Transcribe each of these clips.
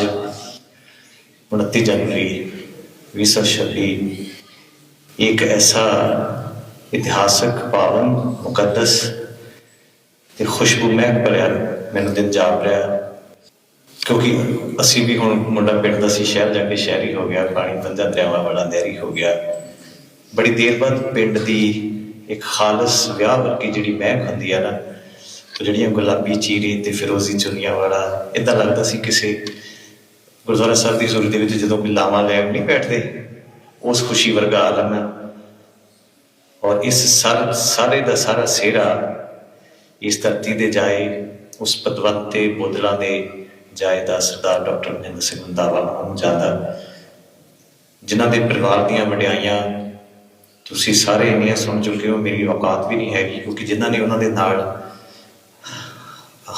ਅੱਜ 29 ਜਨਵਰੀ 2026 ਇੱਕ ਐਸਾ ਇਤਿਹਾਸਕ ਪਾਵਨ ਮੁਕੱਦਸ ਤੇ ਖੁਸ਼ਬੂ ਮਹਿਕ ਭਰਿਆ ਮੈਨੂੰ ਦਿਨ ਜਾਪ ਰਿਹਾ। ਕਿਉਂਕਿ ਅਸੀਂ ਵੀ ਹੁਣ ਮੁੰਡਾ ਪਿੰਡ ਦਾ ਸੀ, ਸ਼ਹਿਰ ਜਾ ਕੇ ਸ਼ਹਿਰੀ ਹੋ ਗਿਆ, ਪਾਣੀ ਪੰਜਾਂ ਦਰਿਆਵਾਂ ਵਾਲਾ ਨਹਿਰੀ ਹੋ ਗਿਆ। ਬੜੀ ਦੇਰ ਬਾਅਦ ਪਿੰਡ ਦੀ ਇੱਕ ਖਾਲਸ ਵਿਆਹ ਵਰਗੀ ਜਿਹੜੀ ਮਹਿਕ ਹੁੰਦੀ ਆ ਨਾ, ਉਹ ਜਿਹੜੀਆਂ ਗੁਲਾਬੀ ਚੀਰੇ ਤੇ ਫਿਰੋਜ਼ੀ ਚੁੰਨੀਆਂ ਵਾਲਾ ਇਦਾਂ ਲੱਗਦਾ ਸੀ ਕਿਸੇ ਗੁਰਦੁਆਰਾ ਸਾਹਿਬ ਦੀ ਹਜ਼ੂਰੀ ਦੇ ਵਿੱਚ ਜਦੋਂ ਕੋਈ ਲਾਵਾਂ ਲੈ ਨਹੀਂ ਬੈਠਦੇ, ਉਸ ਖੁਸ਼ੀ ਵਰਗਾ ਆਲਮ ਹੈ। ਔਰ ਇਸ ਸਰ, ਸਾਰੇ ਦਾ ਸਾਰਾ ਸਿਹਰਾ ਇਸ ਧਰਤੀ ਦੇ ਜਾਏ, ਉਸ ਪਦਵੰਤੇ ਬੋਧਲਾਂ ਦੇ ਜਾਏ ਸਰਦਾਰ ਡਾਕਟਰ ਮਹਿੰਦਰ ਸਿੰਘ ਰੰਧਾਵਾ ਨੂੰ ਜਾਂਦਾ। ਜਿਨ੍ਹਾਂ ਦੇ ਪਰਿਵਾਰ ਦੀਆਂ ਵਡਿਆਈਆਂ, ਤੁਸੀਂ ਸਾਰੇ ਇੰਨੀਆਂ ਸੁਣ ਚੁੱਕੇ ਹੋ, ਮੇਰੀ ਔਕਾਤ ਵੀ ਨਹੀਂ ਹੈਗੀ, ਕਿਉਂਕਿ ਜਿਨ੍ਹਾਂ ਨੇ ਉਹਨਾਂ ਦੇ ਨਾਲ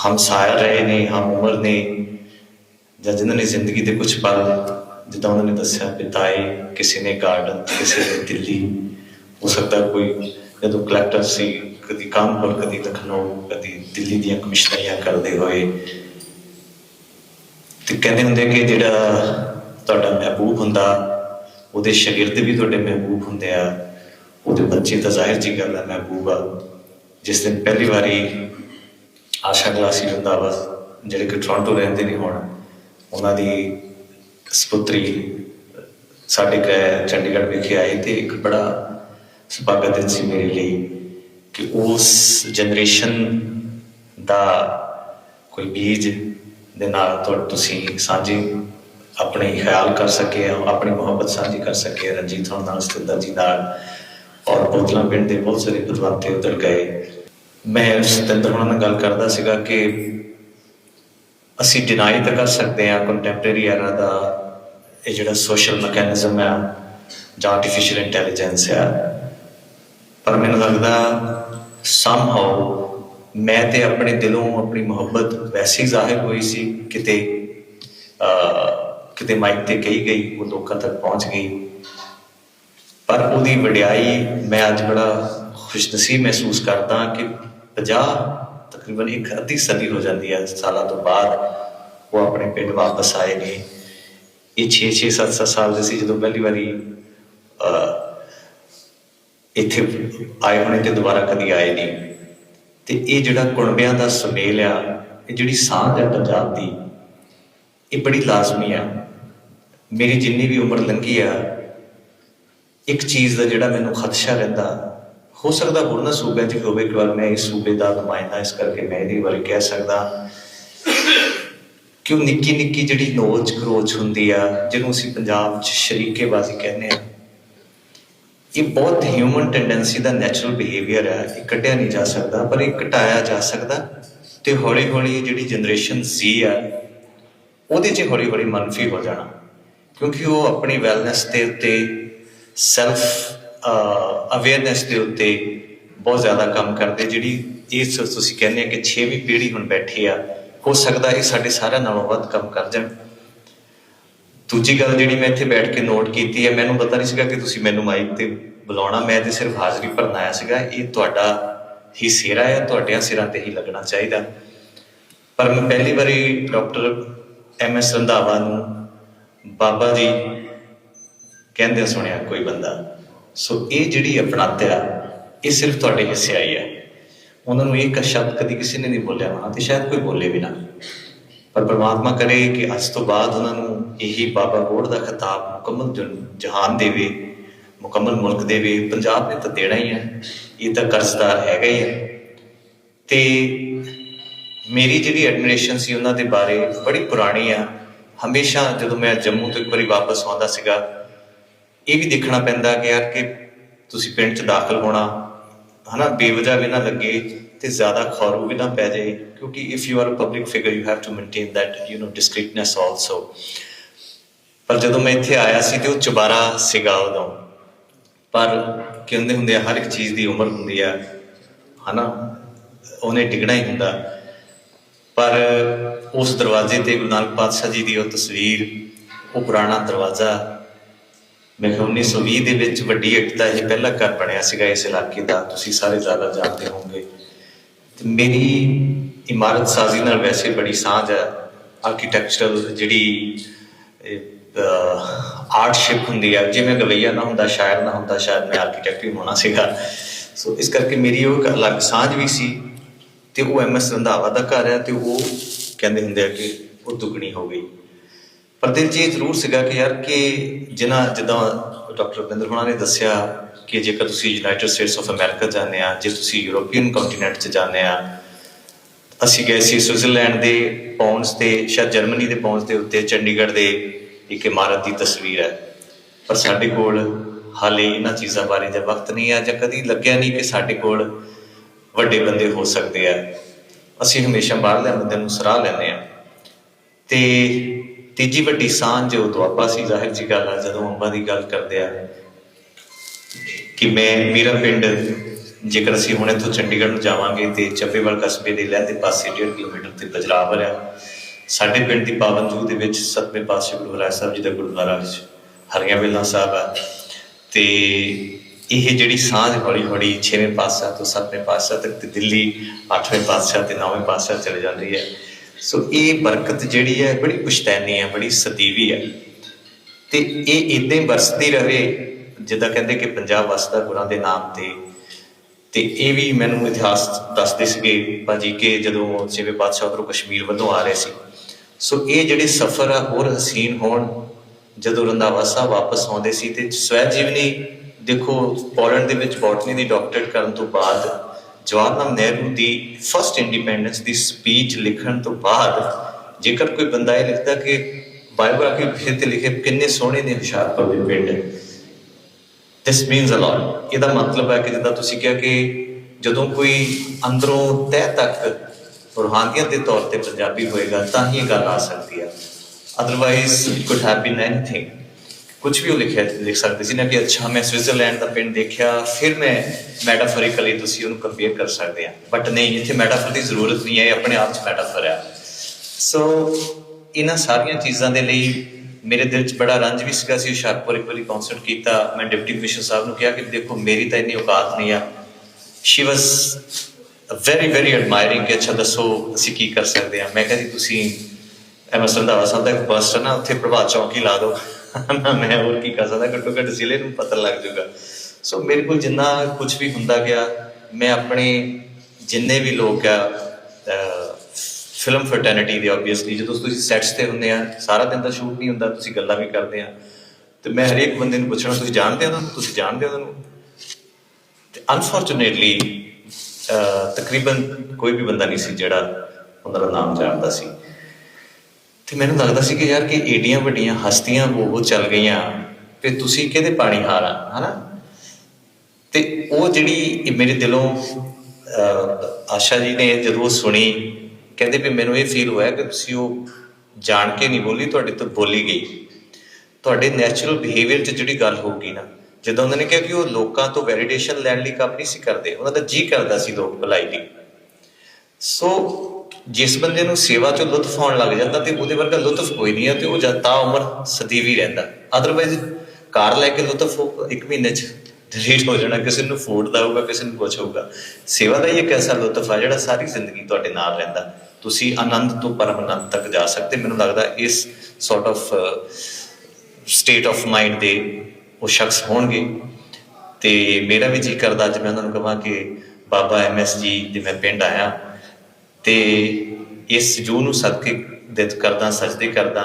ਹਮਸਾਇਆ ਰਹੇ ਨੇ, ਹਮ ਉਮਰ ਨੇ ਜਾਂ ਜਿਨ੍ਹਾਂ ਨੇ ਜ਼ਿੰਦਗੀ ਦੇ ਕੁਝ ਪਲ, ਜਿੱਦਾਂ ਉਹਨਾਂ ਨੇ ਦੱਸਿਆ ਬਿਤਾਏ ਕਿਸੇ ਨੇ ਗਾਰਡਨ, ਕਿਸੇ ਨੇ ਦਿੱਲੀ, ਹੋ ਸਕਦਾ ਕੋਈ ਜਦੋਂ ਕਲੈਕਟਰ ਸੀ, ਕਦੀ ਕਾਨਪੁਰ, ਕਦੀ ਲਖਨਊ, ਕਦੀ ਦਿੱਲੀ ਦੀਆਂ ਕਮਿਸ਼ਨਰੀਆਂ ਕਰਦੇ ਹੋਏ। ਤੇ ਕਹਿੰਦੇ ਹੁੰਦੇ ਕਿ ਜਿਹੜਾ ਤੁਹਾਡਾ ਮਹਿਬੂਬ ਹੁੰਦਾ, ਉਹਦੇ ਸ਼ਾਗਿਰਦ ਵੀ ਤੁਹਾਡੇ ਮਹਿਬੂਬ ਹੁੰਦੇ ਆ। ਉਹਦੇ ਬੱਚੇ ਤਾਂ ਜ਼ਾਹਿਰ ਜੀ ਗੱਲ ਹੈ ਮਹਿਬੂਬ। ਆ ਜਿਸ ਦਿਨ ਪਹਿਲੀ ਵਾਰੀ ਆਸ਼ਾ ਗਲਾਸੀ ਰੰਧਾਵਾ, ਜਿਹੜੇ ਕਿ ਟੋਰਾਂਟੋ ਰਹਿੰਦੇ ਨੇ ਹੁਣ ਉਹਨਾਂ ਦੀ ਸੁਪੁੱਤਰੀ ਸਾਡੇ ਘਰ ਚੰਡੀਗੜ੍ਹ ਵਿਖੇ ਆਏ ਤੇ ਇੱਕ ਬੜਾ ਸੁਭਾਗਤ ਸੀ ਮੇਰੇ ਲਈ ਕਿ ਉਸ ਜਨਰੇਸ਼ਨ ਦਾ ਕੋਈ ਬੀਜ ਦੇ ਨਾਲ ਤੁਹਾ- ਤੁਸੀਂ ਸਾਂਝੇ ਆਪਣੇ ਖਿਆਲ ਕਰ ਸਕੇ ਹੋ ਆਪਣੀ ਮੁਹੱਬਤ ਸਾਂਝੀ ਕਰ ਸਕੇ ਰਣਜੀਤ ਹੋਣ ਨਾਲ, ਸਤਿੰਦਰ ਜੀ ਨਾਲ ਔਰ ਬੋਤਲਾਂ ਪਿੰਡ ਦੇ ਬਹੁਤ ਸਾਰੇ ਵਿਦਵਾਨ ਉਧਰ ਗਏ। ਮੈਂ ਸਤਿੰਦਰ ਹੋਣਾ ਨਾਲ ਗੱਲ ਕਰਦਾ ਸੀਗਾ ਕਿ ਅਸੀਂ ਡਿਨਾਈ ਤਾਂ ਕਰ ਸਕਦੇ ਹਾਂ ਕੰਟੈਂਪਰੇਰੀ ਐਰਾ ਦਾ ਇਹ ਜਿਹੜਾ ਸੋਸ਼ਲ ਮੈਕੈਨਿਜ਼ਮ ਹੈ ਜਾਂ ਆਰਟੀਫੀਸ਼ੀਅਲ ਇੰਟੈਲੀਜੈਂਸ ਹੈ ਪਰ ਮੈਨੂੰ ਲੱਗਦਾ ਸਮ ਸਮਹਾਉ ਮੈਂ ਤੇ ਆਪਣੇ ਦਿਲੋਂ ਆਪਣੀ ਮੁਹੱਬਤ ਵੈਸੇ ਜ਼ਾਹਿਰ ਹੋਈ ਸੀ ਕਿਤੇ ਅਹ, ਕਿਤੇ ਮਾਈਕ ਤੇ ਕਹੀ ਗਈ ਉਹ ਲੋਕਾਂ ਤੱਕ ਪਹੁੰਚ ਗਈ। ਪਰ ਉਹਦੀ ਵਡਿਆਈ ਮੈਂ ਅੱਜ ਬੜਾ ਖੁਸ਼ਨਸੀਬ ਮਹਿਸੂਸ ਕਰਦਾ ਕਿ 50 ਤਕਰੀਬਨ ਇੱਕ ਅੱਧੀ ਸਦੀ ਹੋ ਜਾਂਦੀ ਹੈ, ਸਾਲਾਂ ਤੋਂ ਬਾਅਦ ਉਹ ਆਪਣੇ ਪਿੰਡ ਵਾਪਸ ਆਏ ਨੇ। ਇਹ 6 6 7 7 ਸਾਲ ਦੇ ਸੀ ਜਦੋਂ ਪਹਿਲੀ ਵਾਰੀ ਇੱਥੇ ਆਏ ਹੋਣੇ ਤੇ ਦੁਬਾਰਾ ਕਦੀ ਆਏ ਨਹੀਂ। ਤੇ ਇਹ ਜਿਹੜਾ ਕੁਣਬਿਆਂ ਦਾ ਸੁਮੇਲ ਆ, ਇਹ ਜਿਹੜੀ ਸਾਂਝ ਹੈ ਪੰਜਾਬ ਦੀ, ਇਹ ਬੜੀ ਲਾਜ਼ਮੀ ਆ। ਮੇਰੀ ਜਿੰਨੀ ਵੀ ਉਮਰ ਲੰਘੀ ਆ, ਇੱਕ ਚੀਜ਼ ਦਾ ਜਿਹੜਾ ਮੈਨੂੰ ਖਦਸ਼ਾ ਰਹਿੰਦਾ ਹੋ ਸਕਦਾ ਹੋਰ ਨਾ ਸੂਬਿਆਂ 'ਚ ਵੀ ਹੋਵੇ ਕਿ ਵਾਰ ਮੈਂ ਇਸ ਸੂਬੇ ਦਾ ਨੁਮਾਇੰਦਾ ਇਸ ਕਰਕੇ ਮੈਂ ਇਹਦੇ ਬਾਰੇ ਕਹਿ ਸਕਦਾ। ਕਿ ਉਹ ਨਿੱਕੀ ਨਿੱਕੀ ਜਿਹੜੀ ਨੋਚ ਕਰੋਚ ਹੁੰਦੀ ਆ, ਜਿਹਨੂੰ ਅਸੀਂ ਪੰਜਾਬ 'ਚ ਸ਼ਰੀਕੇਬਾਜ਼ੀ ਕਹਿੰਦੇ ਆ, ਇਹ ਬਹੁਤ ਹਿਊਮਨ ਟੈਂਡੈਂਸੀ ਦਾ ਨੈਚੁਰਲ ਬਿਹੇਵੀਅਰ ਹੈ ਇਹ ਕੱਢਿਆ ਨਹੀਂ ਜਾ ਸਕਦਾ, ਪਰ ਇਹ ਘਟਾਇਆ ਜਾ ਸਕਦਾ। ਤੇ ਹੌਲੀ ਹੌਲੀ ਜਿਹੜੀ ਜਨਰੇਸ਼ਨ Z ਆ, ਉਹਦੇ 'ਚ ਹੌਲੀ ਹੌਲੀ ਮਨਫੀ ਹੋ ਜਾਣਾ, ਕਿਉਂਕਿ ਉਹ ਆਪਣੀ ਵੈਲਨੈਸ ਦੇ ਉੱਤੇ ਸੈਲਫ ਅਵੇਅਰਨੈਸ ਦੇ ਉੱਤੇ ਬਹੁਤ ਜ਼ਿਆਦਾ ਕੰਮ ਕਰਦੇ, ਜਿਹੜੀ ਇਹ ਤੁਸੀਂ ਕਹਿੰਦੇ ਆ ਕਿ 6ਵੀਂ ਪੀੜ੍ਹੀ ਹੁਣ ਬੈਠੀ ਆ, ਹੋ ਸਕਦਾ ਇਹ ਸਾਡੇ ਸਾਰਿਆਂ ਨਾਲੋਂ ਵੱਧ ਕੰਮ ਕਰ ਜਾਣ। ਦੂਜੀ ਗੱਲ ਜਿਹੜੀ ਮੈਂ ਇੱਥੇ ਬੈਠ ਕੇ ਨੋਟ ਕੀਤੀ ਹੈ, ਮੈਨੂੰ ਪਤਾ ਨਹੀਂ ਸੀਗਾ ਕਿ ਤੁਸੀਂ ਮੈਨੂੰ ਮਾਈਕ ਤੇ ਬੁਲਾਉਣਾ, ਮੈਂ ਤੇ ਸਿਰਫ ਹਾਜ਼ਰੀ ਭਰਨ ਆਇਆ ਸੀਗਾ, ਇਹ ਤੁਹਾਡਾ ਹੀ ਸਿਰਾ ਹੈ ਤੁਹਾਡਿਆਂ ਸਿਰਾਂ ਤੇ ਹੀ ਲੱਗਣਾ ਚਾਹੀਦਾ। ਪਰ ਮੈਂ ਪਹਿਲੀ ਵਾਰੀ ਡਾਕਟਰ ਐਮ ਐਸ ਰੰਧਾਵਾ ਨੂੰ ਬਾਬਾ ਜੀ ਕਹਿੰਦੇ ਸੁਣਿਆ ਕੋਈ ਬੰਦਾ ਸੋ ਇਹ ਜਿਹੜੀ ਅਪਣਾਤਿਆ ਇਹ ਸਿਰਫ ਤੁਹਾਡੇ ਹਿੱਸੇ ਆਈ ਹੈ। ਉਹਨਾਂ ਨੂੰ ਇੱਕ ਸ਼ਬਦ ਕਦੀ ਕਿਸੇ ਨੇ ਨਹੀਂ ਬੋਲਿਆ ਹੋਣਾ ਤੇ ਸ਼ਾਇਦ ਕੋਈ ਬੋਲੇ ਵੀ ਨਾ। ਪਰ ਪ੍ਰਮਾਤਮਾ ਕਰੇ ਕਿ ਅੱਜ ਤੋਂ ਬਾਅਦ ਉਹਨਾਂ ਨੂੰ ਇਹੀ ਬਾਬਾ ਗੋੜ ਦਾ ਖਿਤਾਬ ਮੁਕੰਮਲ ਜਹਾਨ ਦੇਵੇ, ਮੁਕੰਮਲ ਮੁਲਕ ਦੇਵੇ, ਪੰਜਾਬ ਨੇ ਤਾਂ ਦੇਣਾ ਹੀ ਹੈ, ਇਹ ਤਾਂ ਕਰਜ਼ਦਾਰ ਹੈਗਾ ਹੀ ਹੈ। ਤੇ ਮੇਰੀ ਜਿਹੜੀ ਐਡਮਿਨਿਸਟ੍ਰੇਸ਼ਨ ਸੀ ਉਹਨਾਂ ਦੇ ਬਾਰੇ ਬੜੀ ਪੁਰਾਣੀ ਆ। ਹਮੇਸ਼ਾ ਜਦੋਂ ਮੈਂ ਜੰਮੂ ਤੋਂ ਇੱਕ ਵਾਰੀ ਵਾਪਸ ਆਉਂਦਾ ਸੀਗਾ ਇਹ ਵੀ ਦੇਖਣਾ ਪੈਂਦਾ ਕਿ ਯਾਰ ਕਿ ਤੁਸੀਂ ਪਿੰਡ 'ਚ ਦਾਖਲ ਹੋਣਾ, ਹਨਾ, ਬੇਵਜ੍ਹਾ ਵੀ ਨਾ ਲੱਗੇ ਤੇ ਜ਼ਿਆਦਾ ਖੌਰੂ ਵੀ ਨਾ ਪੈ ਜਾਏ, ਕਿਉਂਕਿ if you are a public figure you have to maintain that you know discreetness also ਪਰ ਜਦੋਂ ਮੈਂ ਇੱਥੇ ਆਇਆ ਸੀ ਤੇ ਉਹ ਚੁਬਾਰਾ ਸੀਗਾ ਉਦੋਂ। ਪਰ ਕਹਿੰਦੇ ਹੁੰਦੇ ਆ, ਹਰ ਇੱਕ ਚੀਜ਼ ਦੀ ਉਮਰ ਹੁੰਦੀ ਆ, ਹਨਾ, ਉਹਨੇ ਡਿੱਗਣਾ ਹੀ ਹੁੰਦਾ। ਪਰ ਉਸ ਦਰਵਾਜ਼ੇ ਤੇ ਗੁਰੂ ਨਾਨਕ ਪਾਤਸ਼ਾਹ ਜੀ ਦੀ ਉਹ ਤਸਵੀਰ, ਉਹ ਪੁਰਾਣਾ ਦਰਵਾਜ਼ਾ ਮੈਂ ਕਿਹਾ 1920 ਦੇ ਵਿੱਚ ਵੱਡੀ ਇੱਟ ਦਾ ਇਹ ਪਹਿਲਾ ਘਰ ਬਣਿਆ ਸੀਗਾ ਇਸ ਇਲਾਕੇ ਦਾ। ਤੁਸੀਂ ਸਾਰੇ ਜ਼ਿਆਦਾ ਜਾਣਦੇ ਹੋਵੋਗੇ। ਤੇ ਮੇਰੀ ਇਮਾਰਤ ਸਾਜ਼ੀ ਨਾਲ ਵੈਸੇ ਬੜੀ ਸਾਂਝ ਹੈ। ਆਰਕੀਟੈਕਚਰਲ ਜਿਹੜੀ ਆਰਟਸ਼ਿਪ ਹੁੰਦੀ ਹੈ ਜਿਵੇਂ ਗਵਈਆ ਨਾ ਹੁੰਦਾ, ਸ਼ਾਇਰ ਨਾ ਹੁੰਦਾ ਸ਼ਾਇਦ ਮੈਂ ਆਰਕੀਟੈਕਟ ਵੀ ਹੋਣਾ ਸੀਗਾ। ਸੋ ਇਸ ਕਰਕੇ ਮੇਰੀ ਉਹ ਅਲੱਗ ਸਾਂਝ ਵੀ ਸੀ ਤੇ ਉਹ ਐਮਐਸ ਰੰਧਾਵਾ ਦਾ ਘਰ ਹੈ ਤੇ ਉਹ ਕਹਿੰਦੇ ਹੁੰਦੇ ਆ ਕਿ ਉਹ ਦੁੱਗਣੀ ਹੋ ਗਈ। ਪਰ ਦਿਲ 'ਚ ਇਹ ਜ਼ਰੂਰ ਸੀਗਾ ਕਿ ਯਾਰ ਕਿ ਜਿਨ੍ਹਾਂ ਜਿੱਦਾਂ ਡਾਕਟਰ ਰਵਿੰਦਰ ਹੋਣਾ ਨੇ ਦੱਸਿਆ ਕਿ ਜੇਕਰ ਤੁਸੀਂ ਯੂਨਾਈਟਿਡ ਸਟੇਟਸ ਆਫ ਅਮਰੀਕਾ ਜਾਂਦੇ ਆ, ਜੇ ਤੁਸੀਂ ਯੂਰੋਪੀਅਨ ਕੰਟੀਨੈਂਟ 'ਚ ਜਾਂਦੇ ਆ, ਅਸੀਂ ਗਏ ਸੀ ਸਵਿਟਜ਼ਰਲੈਂਡ ਦੇ ਪੌਂਡਸ ਤੇ, ਸ਼ਾਇਦ ਜਰਮਨੀ ਦੇ ਪੌਂਡਸ ਦੇ ਉੱਤੇ, ਚੰਡੀਗੜ੍ਹ ਦੇ ਇੱਕ ਇਮਾਰਤ ਦੀ ਤਸਵੀਰ ਹੈ। ਪਰ ਸਾਡੇ ਕੋਲ ਹਾਲੇ ਇਹਨਾਂ ਚੀਜ਼ਾਂ ਬਾਰੇ ਜਾਂ ਵਕਤ ਨਹੀਂ ਆ ਜਾਂ ਕਦੀ ਲੱਗਿਆ ਨਹੀਂ ਕਿ ਸਾਡੇ ਕੋਲ ਵੱਡੇ ਬੰਦੇ ਹੋ ਸਕਦੇ ਆ। ਅਸੀਂ ਹਮੇਸ਼ਾ ਬਾਹਰਲੇ ਬੰਦਿਆਂ ਨੂੰ, ਸਰਾਹ ਲੈਂਦੇ ਆ। ਤੇ ਤੀਜੀ ਵੱਡੀ ਸਾਂਝ ਜੋ ਦੁਆਬਾ ਸੀ, ਜ਼ਾਹਿਰ ਜੀ ਗੱਲ ਆ, ਜਦੋਂ ਅੰਬਾਂ ਦੀ ਗੱਲ ਕਰਦੇ ਆ ਕਿ ਮੈਂ ਮੇਰਾ ਪਿੰਡ ਜੇਕਰ ਅਸੀਂ ਹੁਣ ਇੱਥੋਂ ਚੰਡੀਗੜ੍ਹ ਨੂੰ ਜਾਵਾਂਗੇ ਤੇ ਚੱਬੇਵਾਲ ਕਸਬੇ ਦੇ ਲਹਿਦੇ ਪਾਸੇ 1.5 ਕਿਲੋਮੀਟਰ ਤੇ ਬਜਰਾਵਰ ਆ ਸਾਡੇ ਪਿੰਡ ਦੀ ਪਾਵਨ ਜੂ ਦੇ ਵਿੱਚ ਸਤਵੇਂ ਪਾਤਸ਼ਾਹ ਗੁਰੂ ਹਰਿ ਸਾਹਿਬ ਜੀ ਦਾ ਗੁਰਦੁਆਰਾ ਵਿੱਚ, ਹਰੀਆਂ ਵੇਲਾ ਸਾਹਿਬ ਆ। ਤੇ ਇਹ ਜਿਹੜੀ ਸਾਂਝ ਹੌਲੀ ਹੌਲੀ 6ਵੇਂ ਪਾਤਸ਼ਾਹ ਤੋਂ 7ਵੇਂ ਪਾਤਸ਼ਾਹ ਤੱਕ ਤੇ ਦਿੱਲੀ 8ਵੇਂ ਪਾਤਸ਼ਾਹ ਤੇ 9ਵੇਂ ਪਾਤਸ਼ਾਹ ਚਲੇ ਜਾਂਦੀ ਹੈ। ਸੋ ਇਹ ਬਰਕਤ ਜਿਹੜੀ ਹੈ ਬੜੀ ਪੁਸ਼ਤੈਨੀ ਹੈ, ਬੜੀ ਸਦੀਵੀ ਹੈ। ਤੇ ਇਹ ਇਦਾਂ ਹੀ ਵਰਸਦੀ ਰਹੇ, ਜਿੱਦਾਂ ਕਹਿੰਦੇ ਕਿ ਪੰਜਾਬ ਵਸਦਾ ਗੁਰਾਂ ਦੇ ਨਾਮ ਤੇ। ਤੇ ਇਹ ਵੀ ਮੈਨੂੰ ਇਤਿਹਾਸ ਦੱਸਦੇ ਸੀਗੇ, ਭਾਜੀ ਕਿ ਜਦੋਂ ਛੇਵੇਂ ਪਾਤਸ਼ਾਹ ਉਧਰੋਂ ਕਸ਼ਮੀਰ ਵੱਲੋਂ ਆ ਰਹੇ ਸੀ। ਸੋ ਇਹ ਜਿਹੜੇ ਸਫ਼ਰ ਆ, ਹੋਰ ਹਸੀਨ ਹੋਣ, ਜਦੋਂ ਰੰਧਾਵਾ ਸਾਹਿਬ ਵਾਪਸ ਆਉਂਦੇ ਸੀ ਤੇ ਸਵੈ ਜੀਵਨੀ ਦੇਖੋ, ਪੋਲੈਂਡ ਦੇ ਵਿੱਚ ਬੋਟਨੀ ਦੀ ਡਾਕਟਰੇਟ ਕਰਨ ਤੋਂ ਬਾਅਦ ਜਵਾਹਰ ਲਾਲ ਨਹਿਰੂ ਦੀ ਫਰਸਟ ਇੰਡੀਪੈਂਡੈਂਸ ਦੀ ਸਪੀਚ ਲਿਖਣ ਤੋਂ ਬਾਅਦ ਜੇਕਰ ਕੋਈ ਬੰਦਾ ਇਹ ਲਿਖਦਾ ਕਿ ਬਾਇਓਗ੍ਰਾਫੀ ਤੇ ਲਿਖੇ ਕਿੰਨੇ ਸੋਹਣੇ ਨੇ ਹੁਸ਼ਿਆਰਪੁਰ ਦੇ ਪਿੰਡ। ਦਿਸ ਮੀਨਸ ਅ ਲੋਟ ਇਹਦਾ ਮਤਲਬ ਹੈ ਕਿ ਜਿੱਦਾਂ ਤੁਸੀਂ ਕਿਹਾ ਕਿ ਜਦੋਂ ਕੋਈ ਅੰਦਰੋਂ ਤਹਿ ਤੱਕ ਰੂਹਾਨੀਅਤ ਦੇ ਤੌਰ ਤੇ ਪੰਜਾਬੀ ਹੋਏਗਾ ਤਾਂ ਹੀ ਇਹ ਗੱਲ ਆ ਸਕਦੀ ਹੈ। Otherwise it could have been anything ਕੁਝ ਵੀ ਉਹ ਲਿਖਿਆ ਲਿਖ ਸਕਦੇ ਸੀ ਨਾ ਕਿ ਅੱਛਾ ਮੈਂ ਸਵਿਟਜ਼ਰਲੈਂਡ ਦਾ ਪਿੰਡ ਦੇਖਿਆ, ਫਿਰ ਮੈਂ ਮੈਟਾਫੋਰਿਕਲੀ ਤੁਸੀਂ ਉਹਨੂੰ ਕੰਪੇਅਰ ਕਰ ਸਕਦੇ ਆ। ਬਟ ਨਹੀਂ, ਇੱਥੇ ਮੈਟਾਫੋਰ ਦੀ ਜ਼ਰੂਰਤ ਨਹੀਂ ਹੈ ਆਪਣੇ ਆਪ 'ਚ ਮੈਟਾਫੋਰ ਆ। ਸੋ ਇਹਨਾਂ ਸਾਰੀਆਂ ਚੀਜ਼ਾਂ ਦੇ ਲਈ ਮੇਰੇ ਦਿਲ 'ਚ ਬੜਾ ਰੰਜ ਵੀ ਸੀਗਾ ਸੀ, ਹੁਸ਼ਿਆਰਪੁਰ ਇੱਕ ਵਾਰੀ ਕਨਸਰਟ ਕੀਤਾ, ਮੈਂ ਡਿਪਟੀ ਕਮਿਸ਼ਨਰ ਸਾਹਿਬ ਨੂੰ ਕਿਹਾ ਕਿ ਦੇਖੋ, ਮੇਰੀ ਤਾਂ ਇੰਨੀ ਔਕਾਤ ਨਹੀਂ ਆ। She was very very admiring ਕਿ ਅੱਛਾ ਦੱਸੋ, ਅਸੀਂ ਕੀ ਕਰ ਸਕਦੇ ਆ। ਮੈਂ ਕਿਹਾ ਜੀ, ਤੁਸੀਂ ਐਮਐਸ ਰੰਧਾਵਾ ਸਾਹਿਬ ਦਾ ਇੱਕ ਬਸਟ ਹੈ ਨਾ, ਉੱਥੇ ਪ੍ਰਭਾਤ ਚੌਂਕੀ ਲਾ ਦਿਓ। ਮੈਂ ਹੋਰ ਕੀ ਕਰ ਸਕਦਾ, ਘੱਟੋ ਘੱਟ ਜ਼ਿਲ੍ਹੇ ਨੂੰ ਪਤਾ ਲੱਗ ਜਾਊਗਾ। ਸੋ ਮੇਰੇ ਕੋਲ ਜਿੰਨਾ ਕੁਝ ਵੀ ਹੁੰਦਾ ਗਿਆ, ਮੈਂ ਆਪਣੇ ਜਿੰਨੇ ਵੀ ਲੋਕ ਆ ਫਿਲਮ ਫਰਟਰਨਿਟੀ ਦੇ ਆਬਵੀਅਸਲੀ ਜਦੋਂ ਤੁਸੀਂ ਸੈਟਸ ਤੇ ਹੁੰਦੇ ਆ, ਸਾਰਾ ਦਿਨ ਤਾਂ ਸ਼ੂਟ ਨਹੀਂ ਹੁੰਦਾ, ਤੁਸੀਂ ਗੱਲਾਂ ਵੀ ਕਰਦੇ ਆ। ਤੇ ਮੈਂ ਹਰੇਕ ਬੰਦੇ ਨੂੰ ਪੁੱਛਣਾ, ਤੁਸੀਂ ਜਾਣਦੇ ਹੋ ਤੁਸੀਂ ਜਾਣਦੇ ਹੋ ਉਹਨਾਂ ਨੂੰ ਤੇ ਅਨਫੋਰਚੂਨੇਟਲੀ ਤਕਰੀਬਨ ਕੋਈ ਵੀ ਬੰਦਾ ਨਹੀਂ ਸੀ ਜਿਹੜਾ ਉਹਨਾਂ ਦਾ ਨਾਮ ਜਾਣਦਾ ਸੀ। ਤੇ ਮੈਨੂੰ ਲੱਗਦਾ ਸੀ ਕਿ ਯਾਰ ਕਿ ਏਡੀਆਂ ਵੱਡੀਆਂ ਹਸਤੀਆਂ ਉਹ ਚੱਲ ਗਈਆਂ ਤੇ ਤੁਸੀਂ ਕਿਹਦੇ ਪਾਣੀ ਹਾਰਾ ਹਨਾ? ਤੇ ਉਹ ਜਿਹੜੀ ਮੇਰੇ ਦਿਲੋਂ ਆਸ਼ਾ ਜੀ ਨੇ ਜਦੋਂ ਉਹ ਸੁਣੀ, ਕਹਿੰਦੇ ਵੀ ਮੈਨੂੰ ਇਹ ਫੀਲ ਹੋਇਆ ਕਿ ਤੁਸੀਂ ਉਹ ਜਾਣ ਕੇ ਨਹੀਂ ਬੋਲੀ, ਤੁਹਾਡੇ ਤੋਂ ਬੋਲੀ ਗਈ। ਤੁਹਾਡੇ ਨੈਚੁਰਲ ਬਿਹੇਵੀਅਰ 'ਚ ਜਿਹੜੀ ਗੱਲ ਹੋਊਗੀ ਨਾ, ਜਦੋਂ ਉਹਨਾਂ ਨੇ ਕਿਹਾ ਕਿ ਉਹ ਲੋਕਾਂ ਤੋਂ ਵੈਲੀਡੇਸ਼ਨ ਲੈਣ ਲਈ ਕੰਮ ਨਹੀਂ ਸੀ ਕਰਦੇ, ਉਹਨਾਂ ਦਾ ਜੀ ਕਰਦਾ ਸੀ ਲੋਕ ਭਲਾਈ ਲਈ ਸੋ ਜਿਸ ਬੰਦੇ ਨੂੰ ਸੇਵਾ ਚੋਂ ਲੁਤਫ ਆਉਣ ਲੱਗ ਜਾਂਦਾ ਤੇ ਉਹਦੇ ਵਰਗਾ ਲੁਤਫ ਕੋਈ ਨਹੀਂ ਹੈ ਤੇ ਉਹ ਜਦ ਤਾਂ ਉਮਰ ਸਦੀਵੀ ਰਹਿੰਦਾ। ਅਦਰਵਾਈਜ਼ ਕਾਰ ਲੈ ਕੇ ਲੁਤਫ ਇੱਕ ਮਹੀਨੇ ਚ ਡਿਲੀਟ ਹੋ ਜਾਣਾ, ਕਿਸੇ ਨੂੰ ਫੂਡ ਦਾ ਹੋਊਗਾ, ਕਿਸੇ ਨੂੰ ਕੁਝ ਹੋਊਗਾ। ਸੇਵਾ ਦਾ ਹੀ ਇੱਕ ਐਸਾ ਲੁਤਫ ਆ ਜਿਹੜਾ ਸਾਰੀ ਜ਼ਿੰਦਗੀ ਤੁਹਾਡੇ ਨਾਲ ਰਹਿੰਦਾ। ਤੁਸੀਂ ਆਨੰਦ ਤੋਂ ਪਰਮ ਆਨੰਦ ਤੱਕ ਜਾ ਸਕਦੇ, ਮੈਨੂੰ ਲੱਗਦਾ ਇਸ sort of state of mind ਦੇ ਉਹ ਸ਼ਖਸ ਹੋਣਗੇ। ਤੇ ਮੇਰਾ ਵੀ ਜੀ ਕਰਦਾ, ਅੱਜ ਮੈਂ ਉਹਨਾਂ ਨੂੰ ਕਹਾਂ ਕਿ ਬਾਬਾ ਐਮਐਸ ਜੀ ਦੇ ਮੈਂ ਪਿੰਡ ਆਇਆ ਤੇ ਇਸ ਜੂ ਨੂੰ ਸਦਕੇ ਦਿੱਤ ਕਰਦਾ, ਸਜਦੇ ਕਰਦਾ।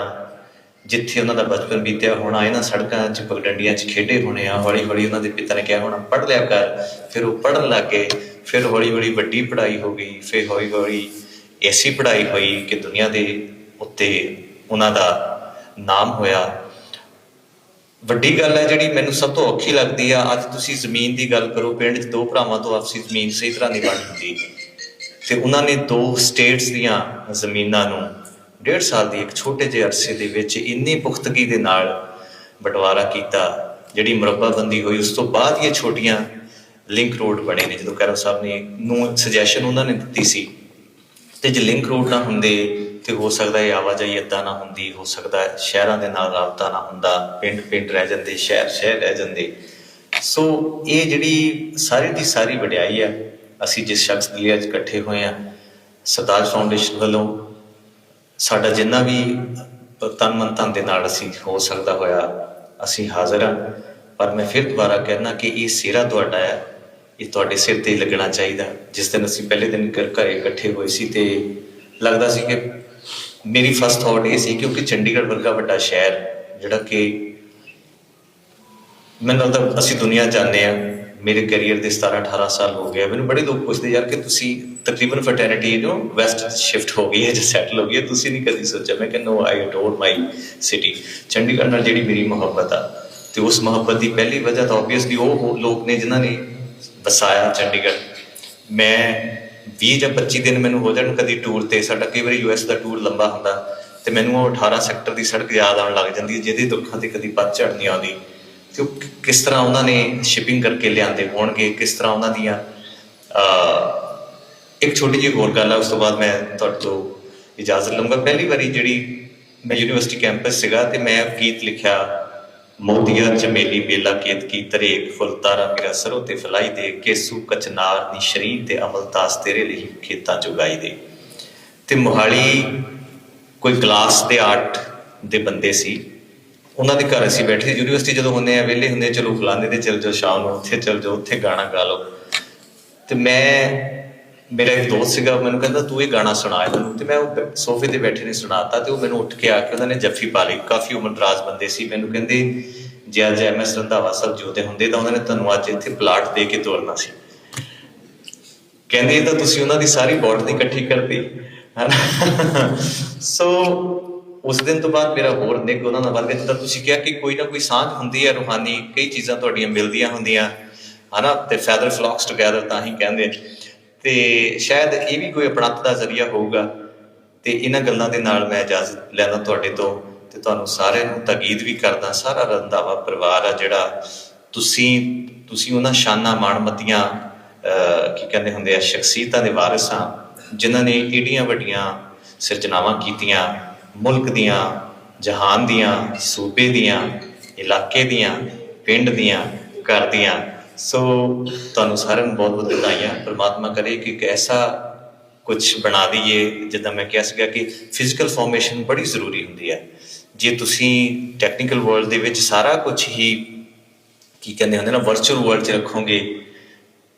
ਜਿੱਥੇ ਉਹਨਾਂ ਦਾ ਬਚਪਨ ਬੀਤਿਆ ਹੋਣਾ, ਇਹਨਾਂ ਸੜਕਾਂ 'ਚ ਪਗਡੰਡੀਆਂ 'ਚ ਖੇਡੇ ਹੋਣੇ ਆ ਹੌਲੀ ਹੌਲੀ ਉਹਨਾਂ ਦੇ ਪਿਤਾ ਨੇ ਕਿਹਾ ਹੋਣਾ, ਪੜ੍ਹ ਲਿਆ ਕਰ। ਫਿਰ ਉਹ ਪੜ੍ਹਨ ਲੱਗ ਗਏ ਫਿਰ ਹੌਲੀ ਹੌਲੀ ਵੱਡੀ ਪੜ੍ਹਾਈ ਹੋ ਗਈ, ਫਿਰ ਹੌਲੀ ਹੌਲੀ ਐਸੀ ਪੜ੍ਹਾਈ ਹੋਈ ਕਿ ਦੁਨੀਆ ਦੇ ਉੱਤੇ ਉਹਨਾਂ ਦਾ ਨਾਮ ਹੋਇਆ। ਵੱਡੀ ਗੱਲ ਹੈ ਜਿਹੜੀ ਮੈਨੂੰ ਸਭ ਤੋਂ ਔਖੀ ਲੱਗਦੀ ਆ, ਅੱਜ ਤੁਸੀਂ ਜ਼ਮੀਨ ਦੀ ਗੱਲ ਕਰੋ, ਪਿੰਡ 'ਚ ਦੋ ਭਰਾਵਾਂ ਤੋਂ ਆਪਸੀ ਜ਼ਮੀਨ ਸਹੀ ਤਰ੍ਹਾਂ ਨਹੀਂ ਹੁੰਦੀ। ਤੇ ਉਹਨਾਂ ਨੇ ਦੋ ਸਟੇਟਸ ਦੀਆਂ ਜ਼ਮੀਨਾਂ ਨੂੰ ਡੇਢ ਸਾਲ ਦੀ ਇੱਕ ਛੋਟੇ ਜਿਹੇ ਅਰਸੇ ਦੇ ਵਿੱਚ ਇੰਨੀ ਪੁਖਤਗੀ ਦੇ ਨਾਲ ਬਟਵਾਰਾ ਕੀਤਾ, ਜਿਹੜੀ ਮੁਰੱਬਾਬੰਦੀ ਹੋਈ, ਉਸ ਤੋਂ ਬਾਅਦ ਇਹ ਛੋਟੀਆਂ ਲਿੰਕ ਰੋਡ ਬਣੇ ਨੇ, ਜਦੋਂ ਕਰਮ ਸਾਹਿਬ ਨੇ ਨੂੰ ਸੁਜੈਸ਼ਨ ਉਹਨਾਂ ਨੇ ਦਿੱਤੀ ਸੀ। ਤੇ ਜੇ ਲਿੰਕ ਰੋਡ ਨਾ ਹੁੰਦੇ, ਤੇ ਹੋ ਸਕਦਾ ਇਹ ਆਵਾਜਾਈ ਏਦਾਂ ਨਾ ਹੁੰਦੀ, ਹੋ ਸਕਦਾ ਸ਼ਹਿਰਾਂ ਦੇ ਨਾਲ ਰਾਬਤਾ ਨਾ ਹੁੰਦਾ ਪਿੰਡ ਪਿੰਡ ਰਹਿ ਜਾਂਦੇ ਸ਼ਹਿਰ ਸ਼ਹਿਰ ਰਹਿ ਜਾਂਦੇ। ਸੋ ਇਹ ਜਿਹੜੀ ਸਾਰੀ ਦੀ ਸਾਰੀ ਵਡਿਆਈ ਹੈ ਅਸੀਂ ਜਿਸ ਸ਼ਖਸ ਦੇ ਲਈ ਅੱਜ ਇਕੱਠੇ ਹੋਏ ਆ ਸਰਦਾਰ ਫਾਊਂਡੇਸ਼ਨ ਵੱਲੋਂ ਸਾਡਾ ਜਿੰਨਾ ਵੀ ਤਨ ਮਨ ਧਨ ਦੇ ਨਾਲ ਅਸੀਂ ਹੋ ਸਕਦਾ ਹੋਇਆ, ਅਸੀਂ ਹਾਜ਼ਰ ਹਾਂ। ਪਰ ਮੈਂ ਫਿਰ ਦੁਬਾਰਾ ਕਹਿਣਾ ਕਿ ਇਹ ਸਿਹਰਾ ਤੁਹਾਡਾ ਹੈ, ਇਹ ਤੁਹਾਡੇ ਸਿਰ ਤੇ ਹੀ ਲੱਗਣਾ ਚਾਹੀਦਾ। ਜਿਸ ਦਿਨ ਅਸੀਂ ਪਹਿਲੇ ਦਿਨ ਘਰ ਘਰੇ ਇਕੱਠੇ ਹੋਏ ਸੀ ਤੇ ਲੱਗਦਾ ਸੀ ਕਿ ਮੇਰੀ ਫਸਟ ਥਾਟ ਇਹ ਸੀ ਕਿਉਂਕਿ ਚੰਡੀਗੜ੍ਹ ਵਰਗਾ ਵੱਡਾ ਸ਼ਹਿਰ, ਜਿਹੜਾ ਕਿ ਮੈਨੂੰ ਲੱਗਦਾ ਅਸੀਂ ਦੁਨੀਆ ਜਾਣਦੇ ਆ ਮੇਰੇ ਕੈਰੀਅਰ ਦੇ 17 18 ਸਾਲ ਹੋ ਗਏ ਮੈਨੂੰ ਬੜੇ ਲੋਕ ਪੁੱਛਦੇ ਯਾਰ ਕਿ ਤੁਸੀਂ ਤਕਰੀਬਨ ਫਰਟਰਨਿਟੀ ਨੂੰ ਵੈਸਟ ਸ਼ਿਫਟ ਹੋ ਗਈ ਹੈ ਜਾਂ ਸੈਟਲ ਹੋ ਗਈ ਹੈ। ਤੁਸੀਂ ਨਹੀਂ ਕਦੀ ਸੋਚਿਆ? ਮੈਂ ਕਹਿੰਦਾ ਨੋ ਆਈ ਅਡੋਰ ਮਾਈ ਸਿਟੀ ਚੰਡੀਗੜ੍ਹ ਨਾਲ ਜਿਹੜੀ ਮੇਰੀ ਮੁਹੱਬਤ ਆ, ਤੇ ਉਸ ਮੁਹੱਬਤ ਦੀ ਪਹਿਲੀ ਵਜ੍ਹਾ ਤਾਂ ਆਬਵੀਅਸਲੀ ਉਹ ਲੋਕ ਨੇ ਜਿਨ੍ਹਾਂ ਨੇ ਵਸਾਇਆ ਚੰਡੀਗੜ੍ਹ। ਮੈਂ 20 ਜਾਂ 25 ਦਿਨ ਮੈਨੂੰ ਹੋ ਜਾਣ ਕਦੀ ਟੂਰ ਤੇ। ਸਾਡਾ ਕਈ ਵਾਰੀ ਯੂਐਸ ਦਾ ਟੂਰ ਲੰਬਾ ਹੁੰਦਾ, ਤੇ ਮੈਨੂੰ ਉਹ 18 ਸੈਕਟਰ ਦੀ ਸੜਕ ਯਾਦ ਆਉਣ ਲੱਗ ਜਾਂਦੀ ਹੈ, ਜਿਹਦੇ ਦੁੱਖਾਂ ਤੇ ਕਦੀ ਪਤਝੜ ਨਹੀਂ ਆਉਂਦੀ। ਕਿ ਉਹ ਕਿਸ ਤਰ੍ਹਾਂ ਉਹਨਾਂ ਨੇ ਸ਼ਿਪਿੰਗ ਕਰਕੇ ਲਿਆਂਦੇ ਹੋਣਗੇ, ਕਿਸ ਤਰ੍ਹਾਂ ਉਹਨਾਂ ਦੀਆਂ ਇੱਕ ਛੋਟੀ ਜਿਹੀ ਹੋਰ ਗੱਲ ਹੈ ਉਸ ਤੋਂ ਬਾਅਦ ਮੈਂ ਤੁਹਾਡੇ ਤੋਂ ਇਜਾਜ਼ਤ ਲਵਾਂਗਾ ਪਹਿਲੀ ਵਾਰੀ ਜਿਹੜੀ ਮੈਂ ਯੂਨੀਵਰਸਿਟੀ ਕੈਂਪਸ ਸੀਗਾ ਤੇ ਮੈਂ ਗੀਤ ਲਿਖਿਆ ਮੋਤੀਆ ਚਮੇਲੀ ਮੇਲਾ ਕੇਤ ਕੀ ਤਰੇਕ, ਫੁੱਲ ਤਾਰਾ ਮੇਰਾ ਸਰੋ ਤੇ ਫਲਾਈ ਦੇ, ਕੇਸੂ ਕਚਨਾਰ ਦੀ ਸ਼ਰੀਰ ਤੇ ਅਮਲ ਤਾਸ ਤੇਰੇ ਲਈ ਖੇਤਾਂ ਚ ਉਗਾਈ ਦੇ। ਤੇ ਮੋਹਾਲੀ ਕੋਈ ਕਲਾਸ ਦੇ ਆਰਟ ਦੇ ਬੰਦੇ ਸੀ। ਉਹਨਾਂ ਦੇ ਘਰ ਅਸੀਂ ਬੈਠੇ ਯੂਨੀਵਰਸਿਟੀ ਜਦੋਂ ਹੁੰਦੇ ਆ, ਵਿਹਲੇ ਹੁੰਦੇ ਚਲੋ ਫਲਾਣੇ ਦੇ ਚਲ ਜਾਓ, ਸ਼ਾਮ ਨੂੰ ਉੱਥੇ ਚਲ ਜਾਓ, ਉੱਥੇ ਗਾਣਾ ਗਾ ਲਓ। ਤੇ ਮੈਂ, ਮੇਰਾ ਇੱਕ ਦੋਸਤ ਸੀਗਾ, ਮੈਨੂੰ ਕਹਿੰਦਾ, ਤੂੰ ਇਹ ਗਾਣਾ ਸੁਣਾ ਮੈਨੂੰ ਤੇ ਮੈਂ ਉਹ ਸੋਫੇ ਤੇ ਬੈਠੇ ਨੇ ਸੁਣਾਤਾ ਤੇ ਉਹ ਮੈਨੂੰ ਉੱਠ ਕੇ ਆ ਕੇ ਉਹਨਾਂ ਨੇ ਜੱਫੀ ਪਾ ਲਈ। ਕਾਫੀ ਉਮਰ ਦਰਾਜ ਬੰਦੇ ਸੀ। ਮੈਨੂੰ ਕਹਿੰਦੇ, ਜੇ ਅੱਜ ਐਮਐਸ ਰੰਧਾਵਾ ਸਾਹਿਬ ਜਿਉਂਦੇ ਹੁੰਦੇ ਤਾਂ ਉਹਨਾਂ ਨੇ ਤੁਹਾਨੂੰ ਅੱਜ ਇੱਥੇ ਪਲਾਟ ਦੇ ਕੇ ਤੋਰਨਾ ਸੀ। ਕਹਿੰਦੇ ਤਾਂ ਤੁਸੀਂ ਉਹਨਾਂ ਦੀ ਸਾਰੀ ਬੋਰਡ ਇਕੱਠੀ ਕਰਤੀ ਹਨਾ? ਸੋ ਉਸ ਦਿਨ ਤੋਂ ਬਾਅਦ ਮੇਰਾ ਹੋਰ ਨਿੱਘ ਉਹਨਾਂ ਨਾਲ ਵੱਧ ਗਿਆ ਜਿੱਦਾਂ ਤੁਸੀਂ ਕਿਹਾ ਕਿ ਕੋਈ ਨਾ ਕੋਈ ਸਾਂਝ ਹੁੰਦੀ ਹੈ ਰੂਹਾਨੀ ਕਈ ਚੀਜ਼ਾਂ ਤੁਹਾਡੀਆਂ ਮਿਲਦੀਆਂ ਹੁੰਦੀਆਂ ਹਨਾ? ਤੇ ਫੈਦਰ ਫਲੌਕਸ ਟੁਗੇਦਰ ਤਾਂ ਹੀ ਕਹਿੰਦੇ ਤੇ ਸ਼ਾਇਦ ਇਹ ਵੀ ਕੋਈ ਆਪਣਤ ਦਾ ਜ਼ਰੀਆ ਹੋਊਗਾ ਤੇ ਇਹਨਾਂ ਗੱਲਾਂ ਦੇ ਨਾਲ ਮੈਂ ਇਜਾਜ਼ਤ ਲੈਣਾ ਤੁਹਾਡੇ ਤੋਂ ਤੇ ਤੁਹਾਨੂੰ ਸਾਰਿਆਂ ਨੂੰ ਤਾਕੀਦ ਵੀ ਕਰਦਾ ਸਾਰਾ ਰੰਧਾਵਾ ਪਰਿਵਾਰ ਆ ਜਿਹੜਾ ਤੁਸੀਂ ਤੁਸੀਂ ਉਹਨਾਂ ਸ਼ਾਨਾਂ ਮਾਣਮਤੀਆਂ ਅਹ, ਕੀ ਕਹਿੰਦੇ ਹੁੰਦੇ ਆ ਸ਼ਖਸੀਅਤਾਂ ਦੇ ਵਾਰਿਸ ਆ ਜਿਨ੍ਹਾਂ ਨੇ ਏਡੀਆਂ ਵੱਡੀਆਂ ਸਿਰਜਣਾਵਾਂ ਕੀਤੀਆਂ ਮੁਲਕ ਦੀਆਂ, ਜਹਾਨ ਦੀਆਂ, ਸੂਬੇ ਦੀਆਂ, ਇਲਾਕੇ ਦੀਆਂ, ਪਿੰਡ ਦੀਆਂ, ਘਰ ਦੀਆਂ। ਸੋ ਤੁਹਾਨੂੰ ਸਾਰਿਆਂ ਨੂੰ ਬਹੁਤ ਬਹੁਤ ਵਧਾਈਆਂ। ਪ੍ਰਮਾਤਮਾ ਕਰੇ ਕਿ ਇੱਕ ਐਸਾ ਕੁਝ ਬਣਾ ਦਈਏ, ਜਿੱਦਾਂ ਮੈਂ ਕਿਹਾ ਸੀਗਾ ਕਿ ਫਿਜ਼ੀਕਲ ਫਾਰਮੇਸ਼ਨ ਬੜੀ ਜ਼ਰੂਰੀ ਹੁੰਦੀ ਹੈ। ਜੇ ਤੁਸੀਂ ਟੈਕਨੀਕਲ ਵਰਲਡ ਦੇ ਵਿੱਚ ਸਾਰਾ ਕੁਝ ਹੀ ਕੀ ਕਹਿੰਦੇ ਹੁੰਦੇ ਨਾ ਵਰਚੁਅਲ ਵਰਲਡ 'ਚ ਰੱਖੋਗੇ,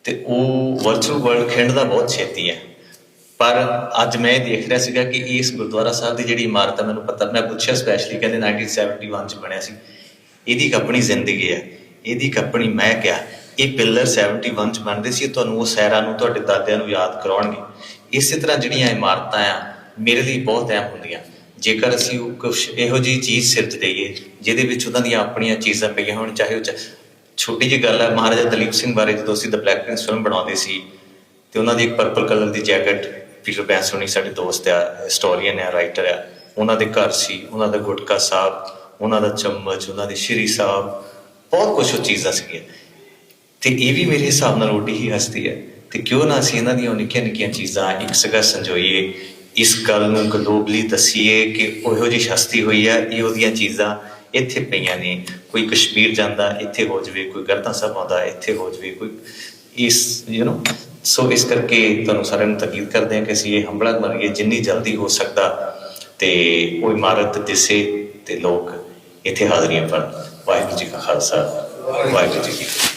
ਤੇ ਉਹ ਵਰਚੁਅਲ ਵਰਲਡ ਖਿੰਡਦਾ ਬਹੁਤ ਛੇਤੀ ਹੈ। ਪਰ ਅੱਜ ਮੈਂ ਇਹ ਦੇਖ ਰਿਹਾ ਸੀਗਾ ਕਿ ਇਸ ਗੁਰਦੁਆਰਾ ਸਾਹਿਬ ਦੀ ਜਿਹੜੀ ਇਮਾਰਤ ਹੈ ਮੈਨੂੰ ਪਤਾ, ਮੈਂ ਪੁੱਛਿਆ ਸਪੈਸ਼ਲੀ ਕਹਿੰਦੇ 1971 ਚ ਬਣਿਆ ਸੀ। ਇਹਦੀ ਇੱਕ ਆਪਣੀ ਜ਼ਿੰਦਗੀ ਹੈ ਇਹਦੀ ਇੱਕ ਆਪਣੀ ਮੈਂ ਕਿਹਾ, ਇਹ ਪਿਲਰ 71 ਚ ਬਣਦੇ ਸੀ ਤੁਹਾਨੂੰ ਉਹ ਸਹਿਰਾ ਨੂੰ, ਤੁਹਾਡੇ ਦਾਦਿਆਂ ਨੂੰ ਯਾਦ ਕਰਾਉਣਗੇ। ਇਸੇ ਤਰ੍ਹਾਂ ਜਿਹੜੀਆਂ ਇਮਾਰਤਾਂ ਆ, ਮੇਰੇ ਲਈ ਬਹੁਤ ਅਹਿਮ ਹੁੰਦੀਆਂ। ਜੇਕਰ ਅਸੀਂ ਕੁਝ ਇਹੋ ਜਿਹੀ ਚੀਜ਼ ਸਿਰਜ ਦਈਏ ਜਿਹਦੇ ਵਿੱਚ ਉਹਨਾਂ ਦੀਆਂ ਆਪਣੀਆਂ ਚੀਜ਼ਾਂ ਪਈਆਂ ਹੋਣ, ਚਾਹੇ ਉਹ ਚ- ਛੋਟੀ ਜਿਹੀ ਗੱਲ ਹੈ ਮਹਾਰਾਜਾ ਦਲੀਪ ਸਿੰਘ ਬਾਰੇ ਜਦੋਂ ਅਸੀਂ ਦ ਬਲੈਕ ਪ੍ਰਿੰਸ ਫਿਲਮ ਬਣਾਉਂਦੇ ਸੀ, ਤੇ ਉਹਨਾਂ ਦੀ ਇੱਕ ਪਰਪਲ ਕਲਰ ਦੀ ਜੈਕਟ ਪੀਟਰ ਬੈਂਸੋਨੀ ਸਾਡੇ ਦੋਸਤ ਆ ਹਿਸਟੋਰੀਅਨ ਆ ਰਾਈਟਰ ਆ। ਉਹਨਾਂ ਦੇ ਘਰ ਸੀ, ਉਹਨਾਂ ਦਾ ਗੁਟਕਾ ਸਾਹਿਬ, ਉਹਨਾਂ ਦਾ ਚਮਚ, ਉਹਨਾਂ ਦੇ ਸ਼੍ਰੀ ਸਾਹਿਬ, ਬਹੁਤ ਕੁਝ ਉਹ ਚੀਜ਼ਾਂ ਸੀਗੀਆਂ। ਤੇ ਇਹ ਵੀ ਮੇਰੇ ਹਿਸਾਬ ਨਾਲ ਓਡੀ ਹੀ ਹਸਤੀ ਹੈ ਤੇ ਕਿਉਂ ਨਾ ਅਸੀਂ ਇਹਨਾਂ ਦੀਆਂ ਨਿੱਕੀਆਂ ਨਿੱਕੀਆਂ ਚੀਜ਼ਾਂ ਇੱਕ ਸਗਾ ਸੰਜੋਈਏ, ਇਸ ਗੱਲ ਨੂੰ ਗਲੋਬਲੀ ਦਸੀਏ ਕਿ ਉਹੋ ਜਿਹੀ ਹਸਤੀ ਹੋਈ ਹੈ ਇਹ ਉਹਦੀਆਂ ਚੀਜ਼ਾਂ ਇੱਥੇ ਪਈਆਂ ਨੇ। ਕੋਈ ਕਸ਼ਮੀਰ ਜਾਂਦਾ, ਇੱਥੇ ਹੋ ਜਵੇ, ਕੋਈ ਗਰਦਾਂ ਸਾਹਿਬ ਆਉਂਦਾ ਇੱਥੇ ਹੋ ਜਵੇ, ਕੋਈ ਇਸ ਯੂ نو ਸੋ ਇਸ ਕਰਕੇ ਤੁਹਾਨੂੰ ਸਾਰਿਆਂ ਨੂੰ ਤਾਕੀਦ ਕਰਦੇ ਹਾਂ ਕਿ ਅਸੀਂ ਇਹ ਹੰਬਲਾ ਕਰੀਏ ਜਿੰਨੀ ਜਲਦੀ ਹੋ ਸਕਦਾ ਤੇ ਉਹ ਇਮਾਰਤ, ਦਿਸੇ ਤੇ ਲੋਕ ਇੱਥੇ ਹਾਜ਼ਰੀਆਂ ਭਰਨ। ਵਾਹਿਗੁਰੂ ਜੀ ਕਾ ਖਾਲਸਾ, ਵਾਹਿਗੁਰੂ ਜੀ ਕੀ ਫਤਿਹ।